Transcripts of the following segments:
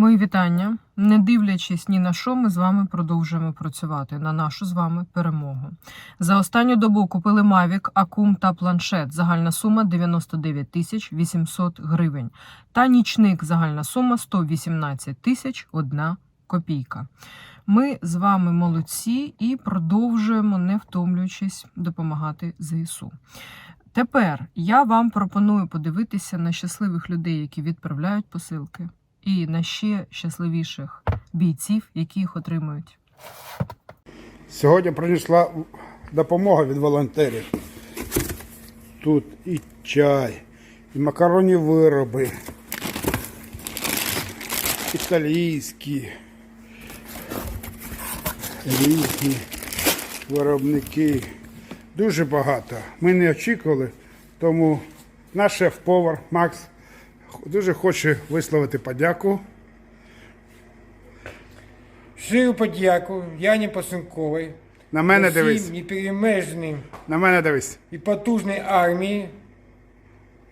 Мої вітання. Не дивлячись ні на що, ми з вами продовжуємо працювати на нашу з вами перемогу. За останню добу купили Mavic, Акум та планшет. Загальна сума 99 тисяч 800 гривень. Та нічник загальна сума 118 тисяч 1 копійка. Ми з вами молодці і продовжуємо, не втомлюючись, допомагати ЗСУ. Тепер я вам пропоную подивитися на щасливих людей, які відправляють посилки, і на ще щасливіших бійців, які їх отримують. Сьогодні принесла допомога від волонтерів. Тут і чай, і макаронні вироби, італійські, різні виробники. Дуже багато. Ми не очікували, тому наш шеф-повар Макс дуже хоче висловити подяку. Щиру подяку Яні Пасенковій, На мене усім дивись. непереможній На мене дивись. і потужній армії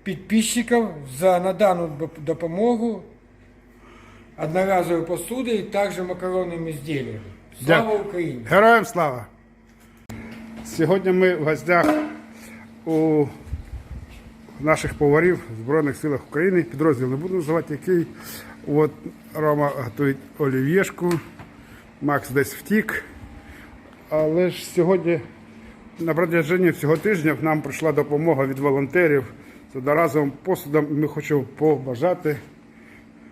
підписчиків за надану допомогу одноразової посуди і також макаронними зділлями. Слава. Україні! Героям слава! Сьогодні ми в гостях у наших поварів в Збройних силах України. Підрозділ не буду називати який. От Рома готує олів'єшку, Макс десь втік. Але ж сьогодні на протяженні всього тижня нам прийшла допомога від волонтерів з одноразовим посудом. Ми хочемо побажати.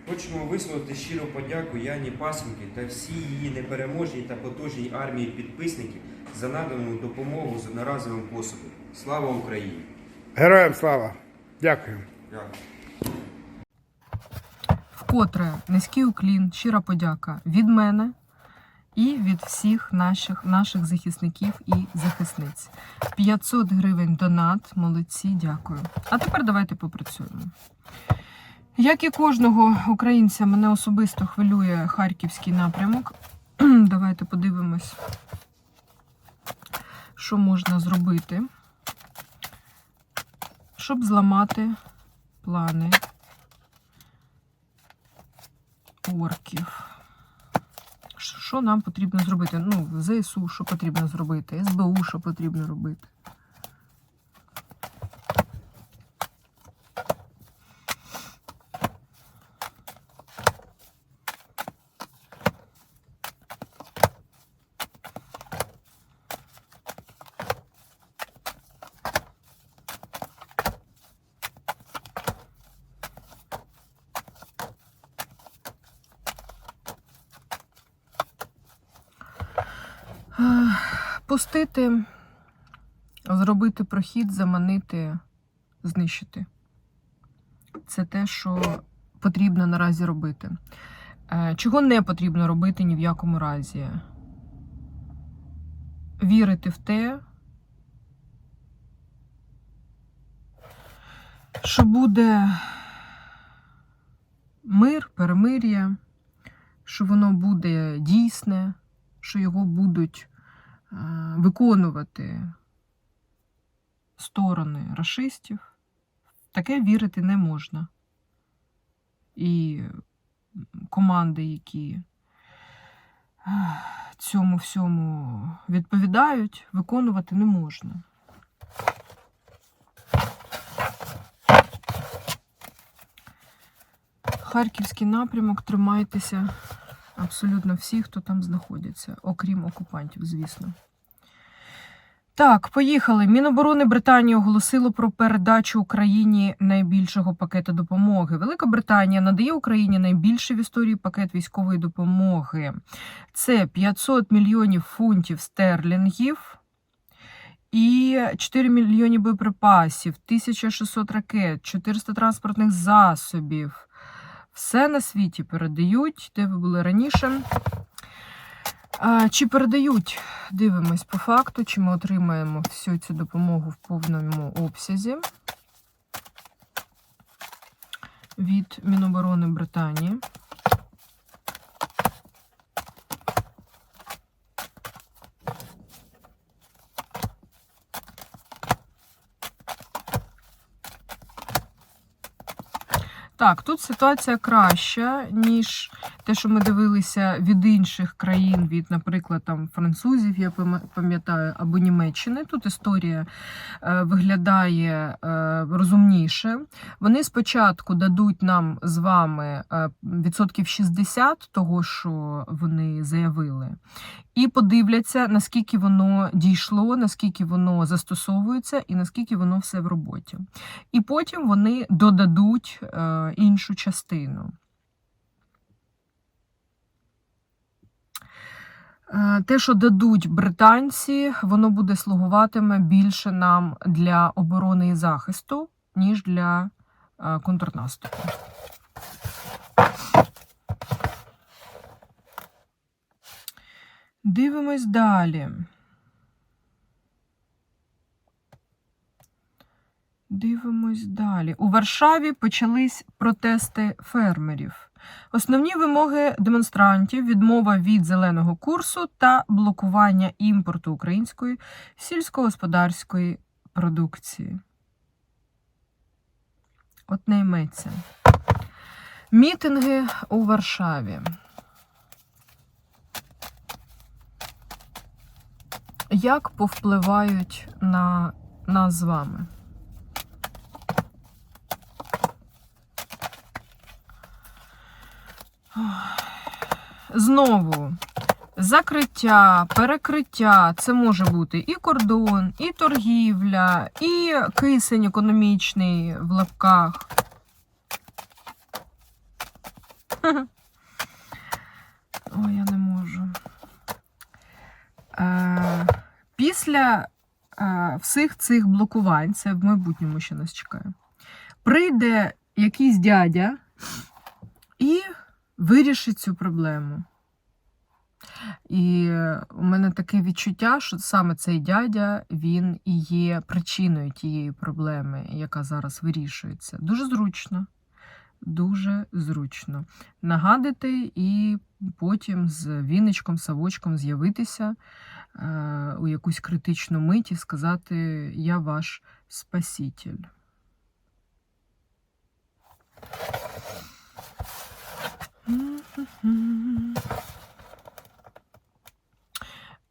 Хочемо висловити щиру подяку Яні Пасенки та всій її непереможній та потужній армії підписників за надану допомогу з одноразовим посудом. Слава Україні! Героям слава! Дякую. Вкотре низький уклін, щира подяка від мене і від всіх наших, наших захисників і захисниць. 500 гривень донат. Молодці, дякую. А тепер давайте попрацюємо. Як і кожного українця, мене особисто хвилює харківський напрямок. Давайте подивимось, що можна зробити, щоб зламати плани орків. Що нам потрібно зробити? Ну, ЗСУ, що потрібно зробити, СБУ, що потрібно робити. Пустити, зробити прохід, заманити, знищити. Це те, що потрібно наразі робити. Е, Чого не потрібно робити ні в якому разі? Вірити в те, що буде мир, перемир'я, що воно буде дійсне, що його будуть виконувати сторони расистів, таке вірити не можна. І команди, які е, цьому всьому відповідають, виконувати не можна. Харківський напрямок, тримайтеся абсолютно всі, хто там знаходяться, окрім окупантів, звісно. Так, поїхали. Міноборони Британії оголосило про передачу Україні найбільшого пакету допомоги. Велика Британія надає Україні найбільший в історії пакет військової допомоги. Це 500 мільйонів фунтів стерлінгів і 4 мільйони боєприпасів, 1600 ракет, 400 транспортних засобів. Все на світі передають, де ви були раніше. Чи передають? Дивимось по факту, чи ми отримаємо всю цю допомогу в повному обсязі від Міноборони Британії. Так, тут ситуація краща, ніж те, що ми дивилися від інших країн, від, наприклад, там французів, я пам'ятаю, або Німеччини. Тут історія е, виглядає е, розумніше. Вони спочатку дадуть нам з вами е, відсотків 60 того, що вони заявили, і подивляться, наскільки воно дійшло, наскільки воно застосовується і наскільки воно все в роботі. І потім вони додадуть іншу частину. Те, що дадуть британці, воно буде слугуватиме більше нам для оборони і захисту, ніж для е, контрнаступу. Дивимось далі. Дивимось далі. У Варшаві почались протести фермерів. Основні вимоги демонстрантів відмова від зеленого курсу та блокування імпорту української сільськогосподарської продукції. От не йметься. Мітинги у Варшаві. Як повпливають на нас з вами? Знову закриття, перекриття це може бути і кордон, і торгівля, і кисень економічний в лапках. Ой, я не можу. Е, після е, всіх цих блокувань, це в майбутньому ще нас чекає, прийде якийсь дядя і вирішить цю проблему. І у мене таке відчуття, що саме цей дядя він і є причиною тієї проблеми, яка зараз вирішується. Дуже зручно. Дуже зручно. Нагадати і потім з віничком, савочком з'явитися е, у якусь критичну мить і сказати: Я ваш спаситель.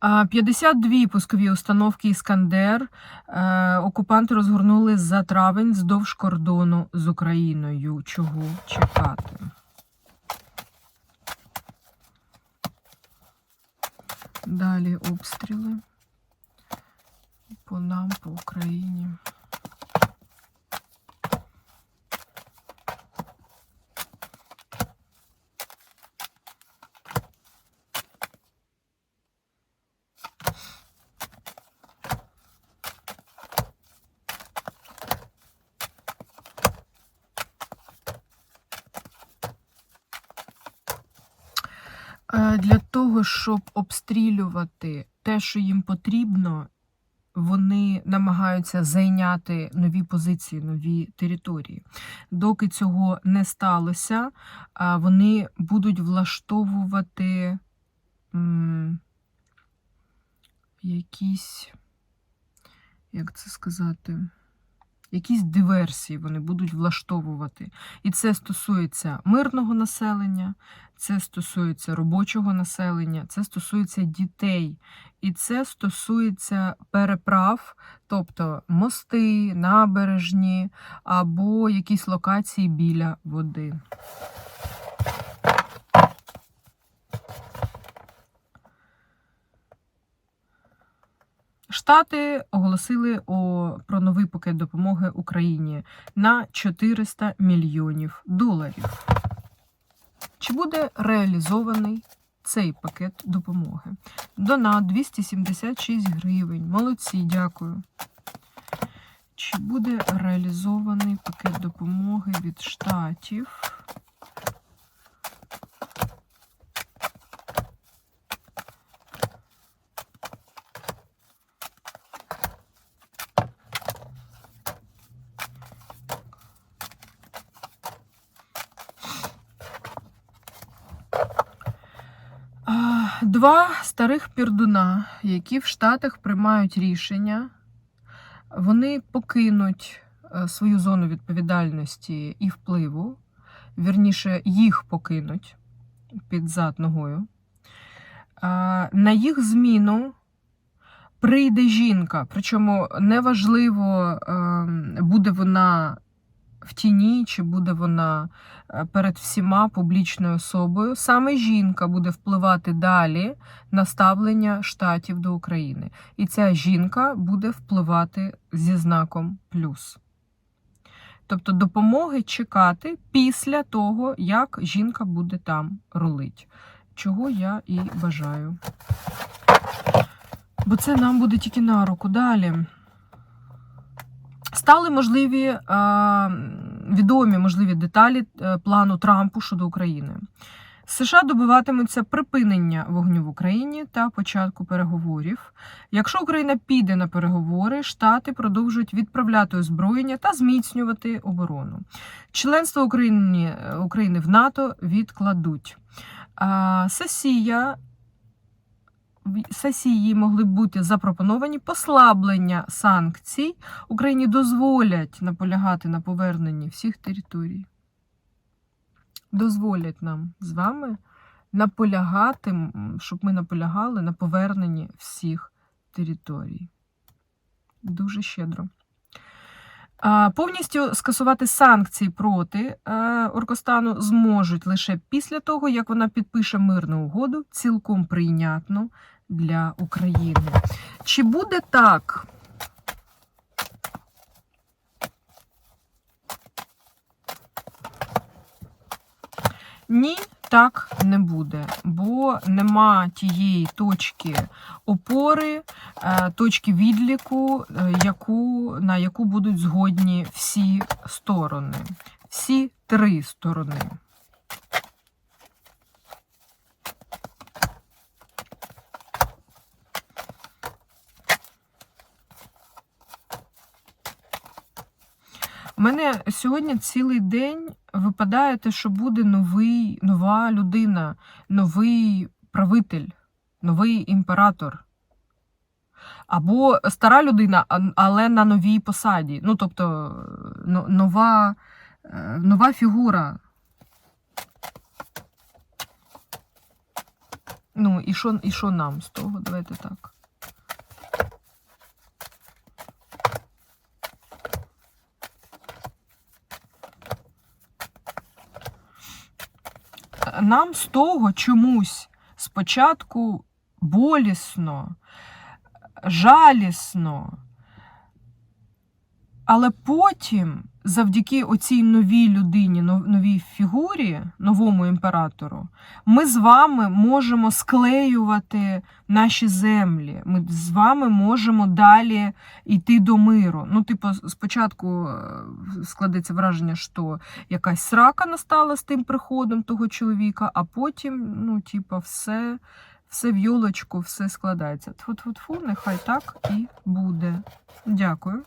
А, 52 пускові установки Іскандер е, окупанти розгорнули за травень вздовж кордону з Україною. Чого чекати? Далі обстріли по нам, по Україні. Е, Для того, щоб обстрілювати те, що їм потрібно, вони намагаються зайняти нові позиції, нові території. Доки цього не сталося, вони будуть влаштовувати м, якісь, як це сказати, якісь диверсії вони будуть влаштовувати. І це стосується мирного населення, це стосується робочого населення, це стосується дітей, і це стосується переправ, тобто мости, набережні або якісь локації біля води. Штати оголосили о, про новий пакет допомоги Україні на 400 мільйонів доларів. Чи буде реалізований цей пакет допомоги? Донат 276 гривень. Молодці, дякую. Чи буде реалізований пакет допомоги від штатів? А, Два старих пірдуна, які в Штатах приймають рішення, вони покинуть е, свою зону відповідальності і впливу вірніше, їх покинуть під зад ногою. На їх зміну прийде жінка. Причому неважливо, ем, буде вона в тіні, чи буде вона е, перед всіма публічною особою. Саме жінка буде впливати далі на ставлення штатів до України. І ця жінка буде впливати зі знаком плюс. Тобто допомоги чекати після того, як жінка буде там рулить. Чого я і бажаю. Бо це нам буде тільки на руку. Далі. Стали можливі е, відомі можливі деталі е, плану Трампу щодо України. США добиватимуться припинення вогню в Україні та початку переговорів. Якщо Україна піде на переговори, Штати продовжують відправляти озброєння та зміцнювати оборону. Членство України, України в НАТО відкладуть. Сесія сесії могли б бути запропоновані послаблення санкцій. Україні дозволять наполягати на поверненні всіх територій. Дозволять нам з вами наполягати, щоб ми наполягали на поверненні всіх територій. Дуже щедро. Повністю скасувати санкції проти е, Оркостану зможуть лише після того, як вона підпише мирну угоду, цілком прийнятну для України. Чи буде так? Ні, так не буде, бо нема тієї точки опори, е, точки відліку, е, яку, на яку будуть згодні всі сторони, всі три сторони. У мене сьогодні цілий день випадає те, що буде новий, нова людина, новий правитель, новий імператор. Або стара людина, але на новій посаді. Ну, тобто, нова, е, нова фігура. Ну, і що, і що нам з того? Давайте так. Нам з того чомусь спочатку болісно, жалісно, але потім, завдяки оцій новій людині, новій фігурі, новому імператору, ми з вами можемо склеювати наші землі. Ми з вами можемо далі йти до миру. Ну, типу, спочатку е, складеться враження, що якась срака настала з тим приходом того чоловіка, а потім, ну, типу, все, все в йолочку, все складається. Тфу-тфу-тфу, нехай так і буде. Дякую.